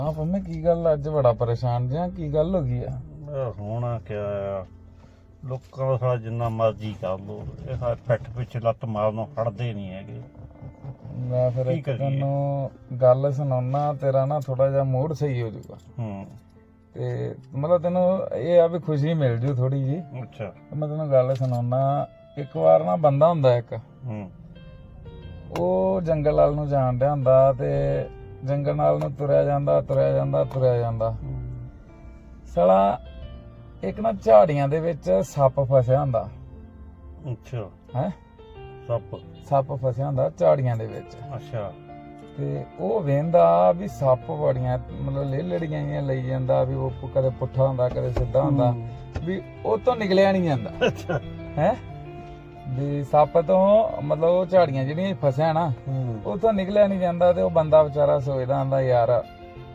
ਹਾਂ ਪੰਮੇ ਕੀ ਗੱਲ ਅੱਜ ਬੜਾ ਪਰੇਸ਼ਾਨ ਜਿਹਾ ਕੀ ਗੱਲ ਹੋ ਗਈ ਆ? ਇਹ ਹੋਣਾ ਕਿਆ ਆ ਲੋਕਾਂ ਦਾ ਸਾਲਾ ਜਿੰਨਾ ਮਰਜ਼ੀ ਕਰ ਲੋ ਇਹ ਸਾਲੇ ਪਿੱਠ ਪਿੱਛੇ ਲੱਤ ਮਾਰਨੋਂ ਖੜਦੇ ਨਹੀਂ ਹੈਗੇ। ਮੈਂ ਫਿਰ ਕੀ ਇੱਕ ਕਰੀਏ? ਤੈਨੂੰ ਗੱਲ ਸੁਣਾਉਣਾ ਤੇਰਾ ਨਾ ਥੋੜਾ ਜਿਹਾ ਮੂਡ ਸਹੀ ਹੋ ਜਾਊਗਾ। ਹੂੰ। ਤੇ ਮਤਲਬ ਤੈਨੂੰ ਇਹ ਆ ਵੀ ਖੁਸ਼ੀ ਮਿਲ ਜੂ ਥੋੜੀ ਜੀ ਅੱਛਾ। ਮੈਂ ਤੈਨੂੰ ਗੱਲ ਸੁਣਾਉਣਾ ਇੱਕ ਵਾਰ ਨਾ ਬੰਦਾ ਹੁੰਦਾ ਇੱਕ ਹੂੰ। ਉਹ ਜੰਗਲ ਵੱਲ ਨੂੰ ਜਾਣ ਡਿਆ ਹੁੰਦਾ ਤੇ ਜੰਗਲ ਨਾਲ ਨੂੰ ਤੁਰਿਆ ਜਾਂਦਾ ਤੁਰਿਆ ਜਾਂਦਾ ਤੁਰਿਆ ਜਾਂਦਾ। ਸਾਲਾ ਇੱਕ ਨਾ ਝਾੜੀਆਂ ਦੇ ਵਿੱਚ ਸੱਪ ਫਸਿਆ ਹੁੰਦਾ। ਅੱਛਾ। ਹੈ? ਸੱਪ। ਸੱਪ ਫਸਿਆ ਹੁੰਦਾ ਝਾੜੀਆਂ ਦੇ ਵਿੱਚ। ਅੱਛਾ। ਤੇ ਉਹ ਵੇਂਦਾ ਵੀ ਸੱਪ ਬੜੀਆਂ ਮਤਲਬ ਲੈ ਲੜੀਆਂ ਜਿਹੀਆਂ ਲਈ ਜਾਂਦਾ ਵੀ ਉਹ ਕਦੇ ਪੁੱਠਾ ਹੁੰਦਾ ਕਦੇ ਸਿੱਧਾ ਹੁੰਦਾ ਵੀ ਉਹ ਤੋਂ ਨਿਕਲਿਆ ਨਹੀਂ ਜਾਂਦਾ। ਅੱਛਾ। ਹੈ? ਵੀ ਸੱਪ ਤੋਂ ਮਤਲਬ ਉਹ ਝਾੜੀਆਂ ਜਿਹੜੀਆਂ ਫਸਿਆ ਨਾ ਹੂੰ। ਉਹ ਤੋਂ ਨਿਕਲਿਆ ਨਹੀਂ ਜਾਂਦਾ ਤੇ ਉਹ ਬੰਦਾ ਵਿਚਾਰਾ ਸੋਚਦਾ ਹੁੰਦਾ ਯਾਰ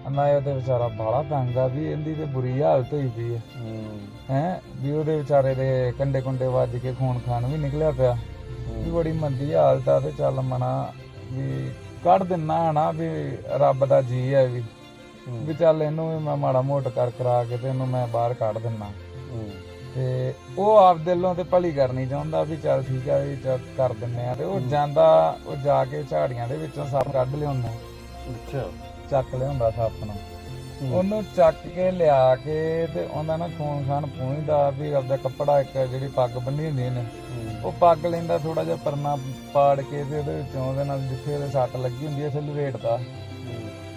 ਅੰਨਾ ਇਹ ਤੇ ਵਿਚਾਰਾ ਬਾਲਾ ਤੰਗ ਆ ਵੀ ਇਹਦੀ ਤੇ ਬੁਰੀ ਹਾਲਤ ਹੋਈ ਪਈ ਹੈ। ਹੈ ਵੀ ਉਹਦੇ ਵਿਚਾਰੇ ਦੇ ਕੰਡੇ ਕੁੰਡੇ ਵੱਜ ਕੇ ਖੂਨ ਖਾਨ ਵੀ ਨਿਕਲਿਆ ਪਿਆ। ਵੀ ਬੜੀ ਮੰਦੀ ਹਾਲਤ ਆ ਤੇ ਚੱਲ ਮਨਾ ਵੀ ਕੱਢ ਦਿੰਨਾ ਹਨਾ ਵੀ ਰੱਬ ਦਾ ਜੀ ਹੈ ਵੀ। ਵੀ ਚੱਲ ਇਹਨੂੰ ਵੀ ਮੈਂ ਮਾੜਾ ਮੋਟ ਕਰ ਕਰਾ ਕੇ ਤੇ ਇਹਨੂੰ ਮੈਂ ਬਾਹਰ ਕੱਢ ਦਿੰਨਾ। ਤੇ ਉਹ ਆਪ ਦਿਲੋਂ ਤੇ ਭਲੀ ਕਰਨੀ ਚਾਹੁੰਦਾ ਵੀ ਚੱਲ ਠੀਕ ਆ ਵੀ ਚੱਲ ਕਰ ਦਿੰਨੇ ਆ ਤੇ ਉਹ ਜਾਂਦਾ ਉਹ ਜਾ ਕੇ ਝਾੜੀਆਂ ਦੇ ਵਿੱਚੋਂ ਸੱਪ ਕੱਢ ਲਿਆਉਂਦਾ। ਅੱਛਾ। ਚੱਕ ਲਿਆਉਂਦਾ ਸੱਪ ਨੂੰ। ਉਹਨੂੰ ਚੱਕ ਕੇ ਲਿਆ ਕੇ ਤੇ ਉਹਨਾਂ ਨਾਲ ਖੂਨ ਖਾਨ ਪੂੰਝਦਾ ਵੀ ਆਪਦਾ ਕੱਪੜਾ ਇੱਕ ਜਿਹੜੀ ਪੱਗ ਬੰਨੀ ਹੁੰਦੀ ਨੇ ਉਹ ਪੱਗ ਲੈਂਦਾ ਥੋੜਾ ਜਿਹਾ ਪਰਨਾ ਪਾੜ ਕੇ ਤੇ ਉਹਦੇ ਵਿੱਚੋਂ ਉਹਦੇ ਨਾਲ ਜਿੱਥੇ ਉਹਦੇ ਸੱਟ ਲੱਗੀ ਹੁੰਦੀ ਹੈ ਫਿਰ ਲਵੇਟਦਾ।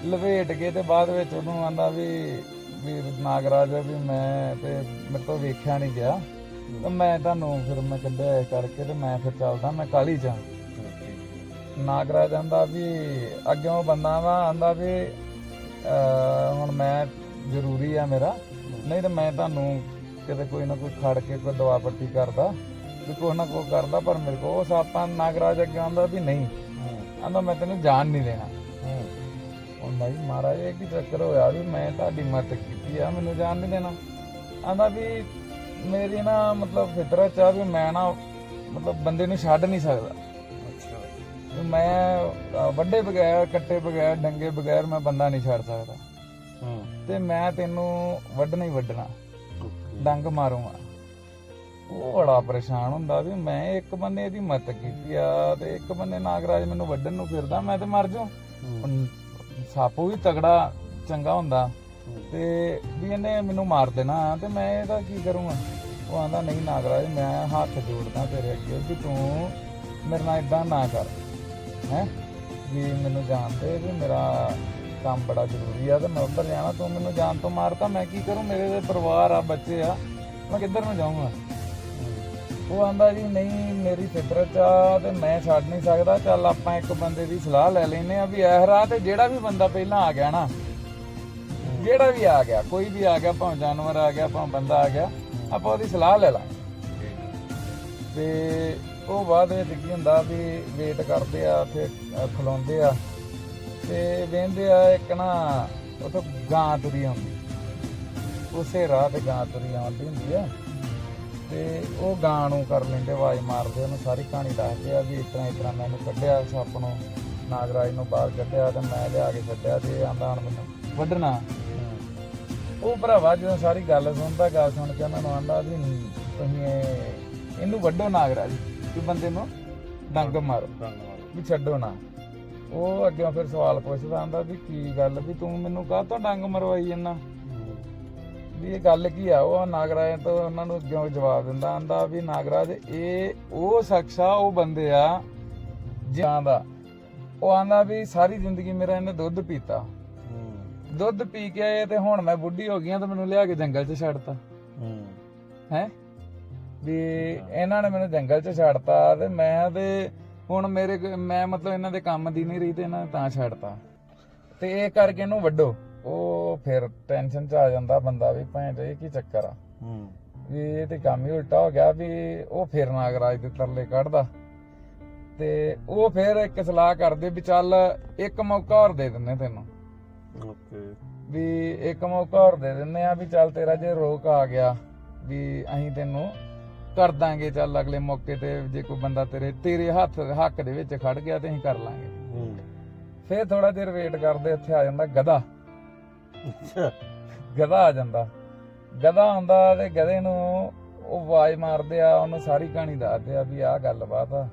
ਲਵੇਟ ਕੇ ਤੇ ਬਾਅਦ ਵਿੱਚ ਉਹਨੂੰ ਆਂਦਾ ਵੀ ਵੀ ਨਾਗਰਾਜ ਵੀ ਮੈਂ ਤੇ ਮੇਰੇ ਤੋਂ ਵੇਖਿਆ ਨਹੀਂ ਗਿਆ। ਤਾਂ ਮੈਂ ਤੁਹਾਨੂੰ ਫਿਰ ਮੈਂ ਕੱਢਿਆ ਇਹ ਕਰਕੇ ਤੇ ਮੈਂ ਫਿਰ ਚੱਲਦਾ, ਮੈਂ ਕਾਲੀ ਚ ਨਾਗਰਾਜ ਆਂਦਾ ਵੀ ਅੱਗੇ ਉਹ ਬੰਦਾ ਵਾ, ਆਂਦਾ ਵੀ ਹੁਣ ਮੈਂ ਜ਼ਰੂਰੀ ਆ ਮੇਰਾ। ਨਹੀਂ ਤਾਂ ਮੈਂ ਤੁਹਾਨੂੰ ਕਿਤੇ ਕੋਈ ਨਾ ਕੋਈ ਖੜ ਕੇ ਕੋਈ ਦਵਾ ਪੱਟੀ ਕਰਦਾ, ਵੀ ਕੋਈ ਨਾ ਕੋਈ ਕਰਦਾ, ਪਰ ਮੇਰੇ ਕੋਲ ਉਹ ਸਾਪਾਂ ਨਾਗਰਾਜ ਅੱਗੇ ਆਂਦਾ ਵੀ ਨਹੀਂ। ਆਂਦਾ ਮੈਂ ਤੈਨੂੰ ਜਾਣ ਨਹੀਂ ਦੇਣਾ। ਭਾਈ ਮਹਾਰਾਜ ਇਹ ਕੀ ਚੱਕਰ ਹੋਇਆ ਵੀ ਮੈਂ ਤੁਹਾਡੀ ਮਦਦ ਕੀਤੀ ਆ ਮੈਨੂੰ ਜਾਣ ਨਹੀਂ ਦੇਣਾ। ਆਂਦਾ ਵੀ ਮੇਰੀ ਨਾ ਮਤਲਬ ਫਿਤਰਤ ਚ ਆ ਵੀ ਮੈਂ ਨਾ ਮਤਲਬ ਬੰਦੇ ਨੂੰ ਛੱਡ ਨਹੀਂ ਸਕਦਾ। ਮੈਂ ਵੱਡੇ ਬਗੈਰ ਕੱਟੇ ਬਗੈਰ ਡੰਗੇ ਬਗੈਰ ਮੈਂ ਬੰਦਾ ਨਹੀਂ ਛੱਡ ਸਕਦਾ। ਹੂੰ। ਤੇ ਮੈਂ ਤੈਨੂੰ ਵੱਢਣਾ ਹੀ ਵੱਢਣਾ ਡੰਗ ਮਾਰੂੰਗਾ। ਉਹ ਬੜਾ ਪਰੇਸ਼ਾਨ ਹੁੰਦਾ ਵੀ ਮੈਂ ਇੱਕ ਬੰਨੇ ਇਹਦੀ ਮਦਦ ਕੀਤੀ ਆ ਤੇ ਇੱਕ ਬੰਨੇ ਨਾਗਰਾਜ ਮੈਨੂੰ ਵੱਢਣ ਨੂੰ ਫਿਰਦਾ ਮੈਂ ਤੇ ਮਰ ਜਾ ਸਾਪੋ ਵੀ ਤਗੜਾ ਚੰਗਾ ਹੁੰਦਾ ਤੇ ਵੀ ਇਹਨੇ ਮੈਨੂੰ ਮਾਰ ਦੇਣਾ ਤੇ ਮੈਂ ਇਹਦਾ ਕੀ ਕਰੂੰਗਾ? ਉਹ ਆਂਦਾ ਨਹੀਂ ਨਾਗਰਾਜ ਮੈਂ ਹੱਥ ਜੋੜਦਾ ਤੇਰੇ ਅੱਗੇ ਵੀ ਤੂੰ ਮੇਰੇ ਨਾਲ ਇਦਾਂ ਨਾ ਕਰ ਹੈ? ਵੀ ਮੈਨੂੰ ਜਾਣ ਦੇ ਵੀ ਮੇਰਾ ਕੰਮ ਬੜਾ ਜ਼ਰੂਰੀ ਆ ਤੇ ਮੈਂ ਉੱਧਰ ਜਾਣਾ ਤੂੰ ਮੈਨੂੰ ਜਾਣ ਤੋਂ ਮਾਰਤਾ ਮੈਂ ਕੀ ਕਰੂੰ? ਮੇਰੇ ਦੇ ਪਰਿਵਾਰ ਆ ਬੱਚੇ ਆ ਮੈਂ ਕਿੱਧਰ ਨੂੰ ਜਾਊਂਗਾ? ਉਹ ਆਂਦਾ ਜੀ, ਨਹੀਂ, ਮੇਰੀ ਫਿਤਰਤ ਆ ਤੇ ਮੈਂ ਛੱਡ ਨਹੀਂ ਸਕਦਾ। ਚੱਲ ਆਪਾਂ ਇੱਕ ਬੰਦੇ ਦੀ ਸਲਾਹ ਲੈ ਲੈਨੇ ਆ ਵੀ ਇਹ ਰਾਹ ਤੇ ਜਿਹੜਾ ਵੀ ਬੰਦਾ ਪਹਿਲਾਂ ਆ ਗਿਆ ਨਾ, ਜਿਹੜਾ ਵੀ ਆ ਗਿਆ, ਕੋਈ ਵੀ ਆ ਗਿਆ, ਭਾਵੇਂ ਜਾਨਵਰ ਆ ਗਿਆ, ਭਾਵੇਂ ਬੰਦਾ ਆ ਗਿਆ, ਆਪਾਂ ਉਹਦੀ ਸਲਾਹ ਲੈ ਲਾਂਗੇ। ਤੇ ਉਹ ਬਾਅਦ ਵਿੱਚ ਕੀ ਹੁੰਦਾ ਵੀ ਵੇਟ ਕਰਦੇ ਆ, ਉੱਥੇ, ਅਹ ਖਲੋਂਦੇ ਆ ਤੇ ਵੇਂਦੇ ਆ ਇੱਕ ਨਾ ਉਥੋਂ ਗਾਂ ਤੁਰੀ ਆਉਂਦੀ। ਉਸੇ ਰਾਹ ਤੇ ਗਾਂ ਤੁਰੀ ਆਉਂਦੀ ਹੁੰਦੀ ਆ। ਤੇ ਉਹ ਗਾਂ ਨੂੰ ਕਰ ਲੈਂਦੇ ਆਵਾਜ਼ ਮਾਰਦੇ ਉਹਨੂੰ ਸਾਰੀ ਕਹਾਣੀ ਦੱਸਦੇ ਆ ਵੀ ਇਸ ਤਰ੍ਹਾਂ ਇਸ ਤਰ੍ਹਾਂ ਮੈਨੂੰ ਕੱਢਿਆ ਸੱਪ ਨੂੰ ਨਾਗਰਾਜ ਨੂੰ ਬਾਹਰ ਕੱਢਿਆ ਤੇ ਮੈਂ ਲਿਆ ਕੇ ਛੱਡਿਆ ਤੇ ਆਂਦਾ ਹੁਣ ਮੈਨੂੰ ਵੱਢਣਾ। ਉਹ ਭਰਾਵਾ ਜਦੋਂ ਸਾਰੀ ਗੱਲ ਸੁਣਦਾ ਗੱਲ ਸੁਣ ਕੇ ਉਹਨਾਂ ਨੂੰ ਆਂਦਾ ਵੀ ਤੁਸੀਂ ਇਹ- ਇਹਨੂੰ ਵੱਢੋ ਨਾਗਰਾਜ ਕਿ ਬੰਦੇ ਨੂੰ ਡੰਗ ਮਾਰੋ ਵੀ ਛੱਡੋ ਨਾ। ਉਹ ਅੱਗੇ ਫਿਰ ਸਵਾਲ ਪੁੱਛਦਾ ਆਂਦਾ ਵੀ ਕੀ ਗੱਲ ਵੀ ਤੂੰ ਮੈਨੂੰ ਕਾਹ ਤੋਂ ਡੰਗ ਮਰਵਾਈ ਜੰਨਾ ਵੀ ਇਹ ਗੱਲ ਕੀ ਆ ਉਹ ਨਾਗਰਾਜ ਤੋਂ ਉਹਨਾਂ ਨੂੰ ਅੱਗੇ ਜਵਾਬ ਦਿੰਦਾ ਆਂਦਾ ਵੀ ਨਾਗਰਾਜ ਇਹ ਉਹ ਸ਼ਖਸ ਆ ਉਹ ਬੰਦੇ ਆ ਜਿਹਾਂ ਦਾ। ਉਹ ਆਂਦਾ ਵੀ ਸਾਰੀ ਜ਼ਿੰਦਗੀ ਮੇਰਾ ਇਹਨੇ ਦੁੱਧ ਪੀਤਾ। ਦੁੱਧ ਪੀ ਕੇ ਆਏ ਤੇ ਹੁਣ ਮੈਂ ਬੁੱਢੀ ਹੋ ਗਈ ਆ ਤੇ ਮੈਨੂੰ ਲਿਆ ਕੇ ਜੰਗਲ 'ਚ ਛੱਡਤਾ। ਹੈ। ਵੀ ਇਹਨਾਂ ਨੇ ਮੈਨੂੰ ਜੰਗਲ 'ਚ ਛੱਡਤਾ ਤੇ ਮੈਂ ਤੇ ਹੁਣ ਮੇਰੇ ਮੈਂ ਮਤਲਬ ਇਹਨਾਂ ਦੇ ਕੰਮ ਦੀ ਨਹੀਂ ਰਹੀ ਤੇ ਇਹਨਾਂ ਨੇ ਤਾਂ ਛੱਡਤਾ। ਤੇ ਇਹ ਕਰਕੇ ਇਹਨੂੰ ਵੱਡੋ ਉਹ ਫਿਰ ਟੈਨਸ਼ਨ 'ਚ ਆ ਜਾਂਦਾ ਬੰਦਾ ਵੀ ਭੈਣ ਇਹ ਕੀ ਚੱਕਰ ਆ। ਵੀ ਇਹ ਤੇ ਕੰਮ ਹੀ ਉਲਟਾ ਹੋ ਗਿਆ ਵੀ ਉਹ ਫਿਰ ਨਾਗਰਾਜ ਦੇ ਤਰਲੇ ਕੱਢਦਾ। ਤੇ ਉਹ ਫਿਰ ਇੱਕ ਸਲਾਹ ਕਰਦੇ ਵੀ ਚੱਲ ਇੱਕ ਮੌਕਾ ਹੋਰ ਦੇ ਦਿੰਨੇ ਤੈਨੂੰ। ਓਕੇ। ਵੀ ਇੱਕ ਮੌਕਾ ਹੋਰ ਦੇ ਦਿੰਨੇ ਆ ਵੀ ਚੱਲ ਤੇਰਾ ਜੇ ਰੋਕ ਆ ਗਿਆ ਵੀ ਅਸੀਂ ਤੈਨੂੰ ਕਰ ਦਾਂਗੇ ਚੱਲ ਅਗਲੇ ਮੌਕੇ ਤੇ ਜੇ ਕੋਈ ਬੰਦਾ ਤੇਰੇ ਤੇਰੇ ਹੱਥ ਹੱਕ ਦੇ ਵਿੱਚ ਖੜ ਗਿਆ ਤੇ ਅਸੀਂ ਕਰ ਲਾਂਗੇ। ਫਿਰ ਥੋੜਾ ਚਿਰ ਵੇਟ ਕਰਦੇ ਇੱਥੇ ਆ ਜਾਂਦਾ ਗਧਾ। ਗਧਾ ਆ ਜਾਂਦਾ। ਗਧਾ ਹੁੰਦਾ ਤੇ ਗਧੇ ਨੂੰ ਉਹ ਆਵਾਜ਼ ਮਾਰਦੇ ਆ ਉਹਨੂੰ ਸਾਰੀ ਕਹਾਣੀ ਦੱਸਦੇ ਆ ਵੀ ਆਹ ਗੱਲਬਾਤ ਆ।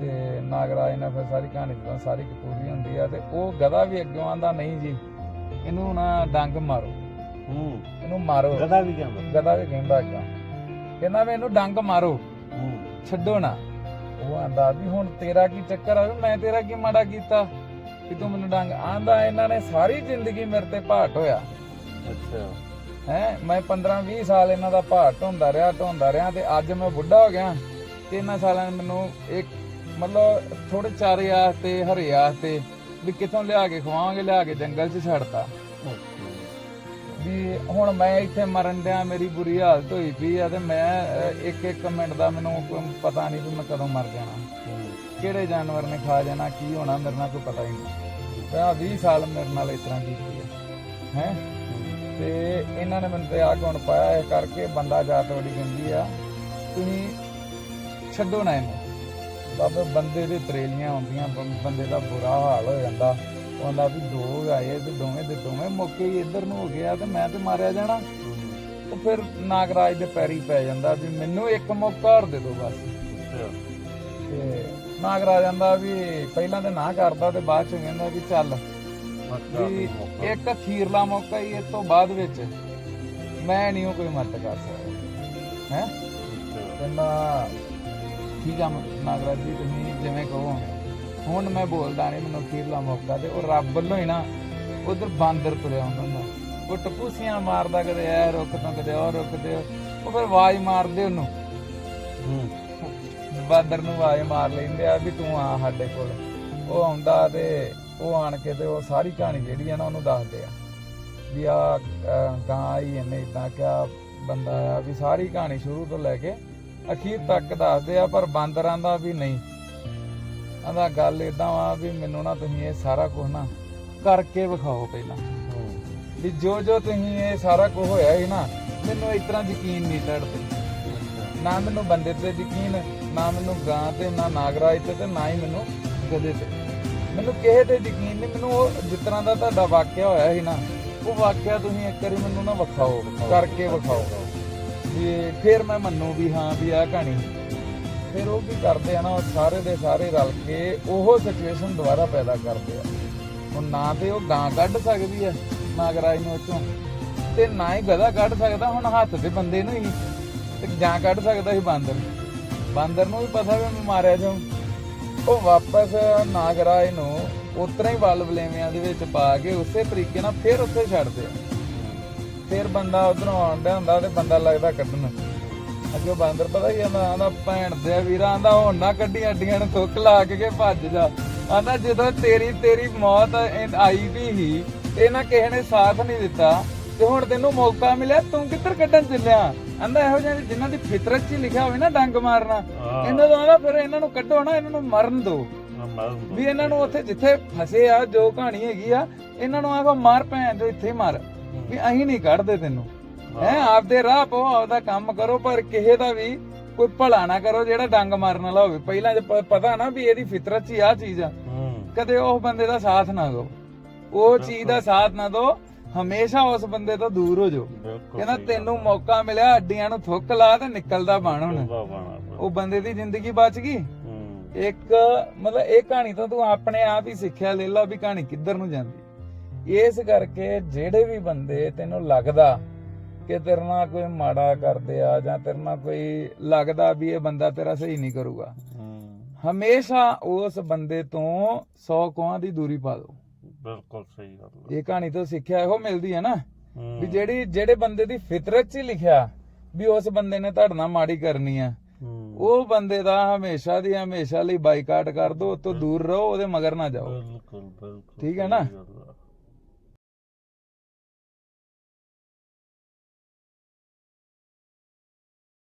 ਤੇ ਨਾਗਰਾਜ ਨੇ ਫਿਰ ਸਾਰੀ ਕਹਾਣੀ ਜਦੋਂ ਸਾਰੀ ਪੂਰੀ ਹੁੰਦੀ ਆ ਤੇ ਉਹ ਗਧਾ ਵੀ ਅੱਗੋਂ ਆਂਦਾ ਨਹੀਂ ਜੀ ਇਹਨੂੰ ਨਾ ਡੰਗ ਮਾਰੋ। ਹੂੰ। ਇਹਨੂੰ ਮਾਰੋ। ਗਦਾ ਵੀ ਜਾਂਦਾ ਗਧਾ ਵੀ ਕਹਿੰਦਾ ਅੱਗਾ। ਕਹਿੰਦਾ ਵੀ ਇਹਨੂੰ ਡੰਗ ਮਾਰੋ। ਹੂੰ। ਛੱਡੋ ਨਾ। ਉਹ ਆਂਦਾ ਵੀ ਹੁਣ ਤੇਰਾ ਕੀ ਚੱਕਰ ਆ? ਮੈਂ ਤੇਰਾ ਕੀ ਮਾੜਾ ਕੀਤਾ? ਕਿ ਤੂੰ ਮੈਨੂੰ ਡੰਗ ਆਂਦਾ ਇਹਨਾਂ ਨੇ ਸਾਰੀ ਜ਼ਿੰਦਗੀ ਮੇਰੇ ਤੇ ਭਾਟ ਹੋਇਆ। ਅੱਛਾ। ਹੈ ਮੈਂ 15 20 ਸਾਲ ਇਹਨਾਂ ਦਾ ਭਾਰ ਢੋਂਦਾ ਰਿਹਾ ਢੋਂਦਾ ਰਿਹਾ ਤੇ ਅੱਜ ਮੈਂ ਬੁੱਢਾ ਹੋ ਗਿਆ। ਤੇ ਇਹਨਾਂ ਸਾਲਾਂ ਨੇ ਮੈਨੂੰ ਇੱਕ ਮਤਲਬ ਥੋੜੇ ਚਾਰੇ ਆਸਤੇ ਹਰੇ ਆਸਤੇ ਵੀ ਕਿੱਥੋਂ ਲਿਆ ਕੇ ਖਵਾਵਾਂਗੇ ਲਿਆ ਕੇ ਜੰਗਲ 'ਚ ਛੱਡਤਾ। ਵੀ ਹੁਣ ਮੈਂ ਇੱਥੇ ਮਰਨ ਡਿਆ ਮੇਰੀ ਬੁਰੀ ਹਾਲਤ ਹੋਈ ਪਈ ਆ ਤੇ ਮੈਂ ਇੱਕ ਇੱਕ ਮਿੰਟ ਦਾ ਮੈਨੂੰ ਪਤਾ ਨਹੀਂ ਵੀ ਮੈਂ ਕਦੋਂ ਮਰ ਜਾਣਾ। ਕਿਹੜੇ ਜਾਨਵਰ ਨੇ ਖਾ ਜਾਣਾ ਕੀ ਹੋਣਾ ਮੇਰੇ ਨਾਲ ਕੋਈ ਪਤਾ ਹੀ ਨਹੀਂ। ਤੇ ਆ 20 ਸਾਲ ਮੇਰੇ ਨਾਲ ਇਸ ਤਰ੍ਹਾਂ ਕੀਤੀ ਹੈ। ਹੈ? ਤੇ ਇਹਨਾਂ ਨੇ ਮੈਨੂੰ ਤੇ ਆ ਕੌਣ ਪਾਇਆ ਇਹ ਕਰਕੇ ਬੰਦਾ ਜਾਤ ਵੜੀ ਗੰਦੀ ਆ ਤੁਸੀਂ ਛੱਡੋ ਨਾ ਇਹਨੂੰ। ਬਾਬੇ ਬੰਦੇ ਦੇ ਤਰੇਲੀਆਂ ਆਉਂਦੀਆਂ ਬੰਦੇ ਦਾ ਬੁਰਾ ਹਾਲ ਹੋ ਜਾਂਦਾ। ਉਹ ਕਹਿੰਦਾ ਵੀ ਦੋ ਆਏ ਤੇ ਦੋਵੇਂ ਦੇ ਦੋਵੇਂ ਮੌਕੇ ਹੀ ਇੱਧਰ ਨੂੰ ਹੋ ਗਿਆ ਤੇ ਮੈਂ ਤੇ ਮਾਰਿਆ ਜਾਣਾ। ਉਹ ਫਿਰ ਨਾਗਰਾਜ ਦੇ ਪੈਰੀ ਪੈ ਜਾਂਦਾ ਵੀ ਮੈਨੂੰ ਇੱਕ ਮੌਕਾ ਹੋਰ ਦੇ ਦਿਓ ਬਸ। ਤੇ ਨਾਗਰਾਜ ਕਹਿੰਦਾ ਵੀ ਪਹਿਲਾਂ ਤੇ ਨਾ ਕਰਦਾ ਤੇ ਬਾਅਦ ਚ ਕਹਿੰਦਾ ਵੀ ਚੱਲ। ਵੀ ਇੱਕ ਅਖੀਰਲਾ ਮੌਕਾ ਹੀ ਇਸ ਤੋਂ ਬਾਅਦ ਵਿੱਚ। ਮੈਂ ਨਹੀਂ ਉਹ ਕੋਈ ਮਦਦ ਕਰ ਸਕਦਾ। ਹੈ? ਕਹਿੰਦਾ ਠੀਕ ਆ ਨਾਗਰਾਜ ਜੀ ਤੁਸੀਂ ਜਿਵੇਂ ਕਹੋ। ਹੁਣ ਮੈਂ ਬੋਲਦਾ ਨਹੀਂ ਮੈਨੂੰ ਅਖੀਰਲਾ ਮੌਕਾ ਤੇ ਉਹ ਰੱਬ ਵੱਲੋਂ ਹੀ ਨਾ ਉਧਰ ਬਾਂਦਰ ਤੁਰਿਆ ਹੁੰਦਾ ਉਹ ਟਪੂਸੀਆਂ ਮਾਰਦਾ ਕਦੇ ਐ ਤੋਂ ਕਦੇ ਰੁੱਖ ਤੇ। ਉਹ ਫਿਰ ਆਵਾਜ਼ ਮਾਰਦੇ ਉਹਨੂੰ। ਹੂੰ। ਬਾਂਦਰ ਨੂੰ ਆਵਾਜ਼ ਮਾਰ ਲੈਂਦੇ ਆ ਵੀ ਤੂੰ ਆ ਸਾਡੇ ਕੋਲ। ਉਹ ਆਉਂਦਾ ਤੇ ਉਹ ਆਣ ਕੇ ਤੇ ਉਹ ਸਾਰੀ ਕਹਾਣੀ ਜਿਹੜੀ ਆ ਨਾ ਉਹਨੂੰ ਦੱਸਦੇ ਆ। ਵੀ ਆ ਗਾਂ ਆਈ ਇਹਨੇ ਇਦਾਂ ਕਿਹਾ, ਬੰਦਾ ਆ ਵੀ ਸਾਰੀ ਕਹਾਣੀ ਸ਼ੁਰੂ ਤੋਂ ਲੈ ਕੇ ਅਖੀਰ ਤੱਕ ਦੱਸਦੇ ਆ, ਪਰ ਬਾਂਦਰਾਂ ਦਾ ਵੀ ਨਹੀਂ। ਆਂਦਾ ਗੱਲ ਇਦਾਂ ਆ ਵੀ ਮੈਨੂੰ ਨਾ ਤੁਸੀਂ ਇਹ ਸਾਰਾ ਕੁਝ ਨਾ ਕਰਕੇ ਵਿਖਾਓ ਪਹਿਲਾਂ। ਵੀ ਜੋ ਜੋ ਤੁਸੀਂ ਇਹ ਸਾਰਾ ਕੁਝ ਹੋਇਆ ਸੀ ਨਾ, ਮੈਨੂੰ ਇਸ ਤਰ੍ਹਾਂ ਯਕੀਨ ਨਹੀਂ ਲੜਦੇ ਨਾ ਮੈਨੂੰ ਬੰਦੇ ਤੇ ਯਕੀਨ ਨਾ ਮੈਨੂੰ ਗਾਂ ਤੇ, ਨਾ ਨਾਗਰਾਜ ਤੇ ਤੇ ਨਾ ਹੀ ਮੈਨੂੰ ਗਧੇ ਤੇ। ਮੈਨੂੰ ਕਿਸੇ ਤੇ ਯਕੀਨ ਨਹੀਂ, ਮੈਨੂੰ ਉਹ ਜਿਸ ਤਰ੍ਹਾਂ ਦਾ ਤੁਹਾਡਾ ਵਾਕਿਆ ਹੋਇਆ ਸੀ ਨਾ, ਉਹ ਵਾਕਿਆ ਤੁਸੀਂ ਇੱਕ ਵਾਰੀ ਮੈਨੂੰ ਨਾ ਵਿਖਾਓ, ਕਰਕੇ ਵਿਖਾਓ। ਵੀ ਫਿਰ ਮੈਂ ਮੰਨੂ ਵੀ ਹਾਂ ਵੀ ਆਹ ਕਹਾਣੀ ਫਿਰ ਉਹ ਕੀ ਕਰਦੇ ਆ ਨਾ, ਉਹ ਸਾਰੇ ਦੇ ਸਾਰੇ ਰਲ ਕੇ ਉਹ ਸਿਚੁਏਸ਼ਨ ਦੁਬਾਰਾ ਪੈਦਾ ਕਰਦੇ ਆ। ਹੁਣ ਨਾ ਤੇ ਉਹ ਗਾਂ ਕੱਢ ਸਕਦੀ ਆ, ਨਾਗਰਾਜ ਨੂੰ ਉੱਚੋਂ ਤੇ ਨਾ ਹੀ ਗਧਾ ਕੱਢ ਸਕਦਾ, ਹੁਣ ਹੱਥ ਦੇ ਬੰਦੇ ਨੂੰ ਹੀ। ਤੇ ਜਾਂ ਕੱਢ ਸਕਦਾ ਸੀ ਬਾਂਦਰ। ਬਾਂਦਰ ਨੂੰ ਵੀ ਪਤਾ ਵੀ ਮੈਂ ਮਾਰਿਆ ਜਾਉ ਉਹ ਵਾਪਸ ਨਾਗਰਾਜ ਨੂੰ ਉਤਰਾ ਹੀ ਵੱਲ ਵਲੇਵਿਆਂ ਦੇ ਵਿੱਚ ਪਾ ਕੇ ਉਸੇ ਤਰੀਕੇ ਨਾਲ ਫਿਰ ਉੱਥੇ ਛੱਡਦੇ ਆ ਫਿਰ ਬੰਦਾ ਉਧਰੋਂ ਆਉਂਦਾ ਹੁੰਦਾ ਤੇ ਬੰਦਾ ਲੱਗਦਾ ਕੱਢਣ। ਅੱਗੇ ਉਹ ਬਾਂਦਰ ਪਤਾ ਹੀ ਆਂਦਾ? ਆਂਦਾ, ਭੈਣ ਦੇ ਵੀਰਾ, ਆਂਦਾ ਹੁਣ ਨਾ ਕੱਢੀ ਅੱਡੀਆਂ ਨੂੰ ਥੁੱਕ ਲਾ ਕੇ ਭੱਜ ਜਾ। ਆਂਦਾ, ਜਦੋਂ ਤੇਰੀ ਤੇਰੀ ਮੌਤ ਆਈ ਵੀ ਹੀ ਇਹਨਾਂ ਕਿਸੇ ਨੇ ਸਾਥ ਨਹੀਂ ਦਿੱਤਾ, ਤੇ ਹੁਣ ਤੈਨੂੰ ਮੌਕਾ ਮਿਲਿਆ, ਤੂੰ ਕਿੱਧਰ ਕੱਢਣ ਚੱਲਿਆ? ਆਂਦਾ ਇਹੋ ਜਿਹੇ ਜਿਨ੍ਹਾਂ ਦੀ ਫਿਤਰਤ 'ਚ ਹੀ ਲਿਖਿਆ ਹੋਵੇ ਨਾ ਡੰਗ ਮਾਰਨਾ ਇਹਨਾਂ ਦਾ ਆਂਦਾ ਫਿਰ ਇਹਨਾਂ ਨੂੰ ਕੱਢੋ ਨਾ ਇਹਨਾਂ ਨੂੰ ਮਰਨ ਦਿਓ ਵੀ ਇਹਨਾਂ ਨੂੰ ਉੱਥੇ ਜਿੱਥੇ ਫਸੇ ਆ ਜੋ ਕਹਾਣੀ ਹੈਗੀ ਆ ਇਹਨਾਂ ਨੂੰ ਆਖੋ ਮਾਰ ਭੈਣ ਜੋ ਇੱਥੇ ਹੀ ਮਾਰ। ਵੀ ਅਸੀਂ ਨਹੀਂ ਕੱਢਦੇ ਤੈਨੂੰ। ਹੈ। ਆਪਦੇ ਰਾਹ ਪੋ ਆਪਦਾ ਕੰਮ ਕਰੋ ਪਰ ਕਿਸੇ ਦਾ ਵੀ ਕੋਈ ਭਲਾ ਨਾ ਕਰੋ ਜਿਹੜਾ ਡੰਗ ਮਾਰਨ ਵਾਲਾ ਹੋਵੇ। ਪਹਿਲਾਂ ਜੇ ਪ- ਪਤਾ ਨਾ ਵੀ ਇਹਦੀ ਫਿਤਰਤ 'ਚ ਹੀ ਆ ਚੀਜ਼ ਆ। ਹੂੰ। ਕਦੇ ਉਸ ਬੰਦੇ ਦਾ ਸਾਥ ਨਾ ਦਿਓ। ਉਹ ਚੀਜ਼ ਦਾ ਸਾਥ ਨਾ ਦਿਓ ਹਮੇਸ਼ਾ ਉਸ ਬੰਦੇ ਤੋਂ ਦੂਰ ਹੋ ਜਾਓ। ਬਿਲਕੁਲ ਕਹਿੰਦਾ ਤੈਨੂੰ ਮੌਕਾ ਮਿਲਿਆ ਅੱਡੀਆਂ ਨੂੰ ਥੁੱਕ ਲਾ ਤੇ ਨਿਕਲਦਾ ਬਣ ਹੁਣ। ਉਹ ਬੰਦੇ ਦੀ ਜ਼ਿੰਦਗੀ ਬਚ ਗਈ। ਹੂੰ। ਇੱਕ ਮਤਲਬ ਇਹ ਕਹਾਣੀ ਤੋਂ ਤੂੰ ਆਪਣੇ ਆਪ ਹੀ ਸਿੱਖਿਆ ਲੈ ਲਾ ਵੀ ਕਹਾਣੀ ਕਿੱਧਰ ਨੂੰ ਜਾਂਦੀ। ਇਸ ਕਰਕੇ ਜਿਹੜੇ ਵੀ ਬੰਦੇ ਤੈਨੂੰ ਲੱਗਦਾ ਕਿ ਤੇਰੇ ਨਾਲ ਕੋਈ ਮਾੜਾ ਕਰਦੇ ਆ ਜਾਂ ਤੇਰੇ ਨਾਲ ਕੋਈ ਲੱਗਦਾ ਵੀ ਇਹ ਬੰਦਾ ਤੇਰਾ ਸਹੀ ਨਹੀਂ ਕਰੂਗਾ ਹੂੰ। ਹਮੇਸ਼ਾ ਉਸ ਬੰਦੇ ਤੋਂ 100 ਕੋਹਾਂ ਦੀ ਦੂਰੀ ਪਾ ਦਿਓ ਬਿਲਕੁਲ ਸਹੀ ਗੱਲ ਹੈ ਇਹ ਕਹਾਣੀ ਤੋਂ ਸਿੱਖਿਆ ਇਹੋ ਮਿਲਦੀ ਹੈ ਨਾ ਵੀ ਜਿਹੜੀ ਜਿਹੜੇ ਬੰਦੇ ਦੀ ਫਿਤਰਤ 'ਚ ਹੀ ਲਿਖਿਆ ਵੀ ਉਸ ਬੰਦੇ ਨੇ ਤੁਹਾਡੇ ਨਾਲ ਮਾੜੀ ਕਰਨੀ ਆ। ਉਹ ਬੰਦੇ ਦਾ ਹਮੇਸ਼ਾ ਦੀ ਹਮੇਸ਼ਾ ਲਈ ਬਾਈਕਾਟ ਕਰ ਦੋ ਉਤੋਂ ਦੂਰ ਰਹੋ ਉਹਦੇ ਮਗਰ ਨਾ ਜਾਓ। ਬਿਲਕੁਲ ਬਿਲਕੁਲ ਠੀਕ ਹੈ ਨਾ?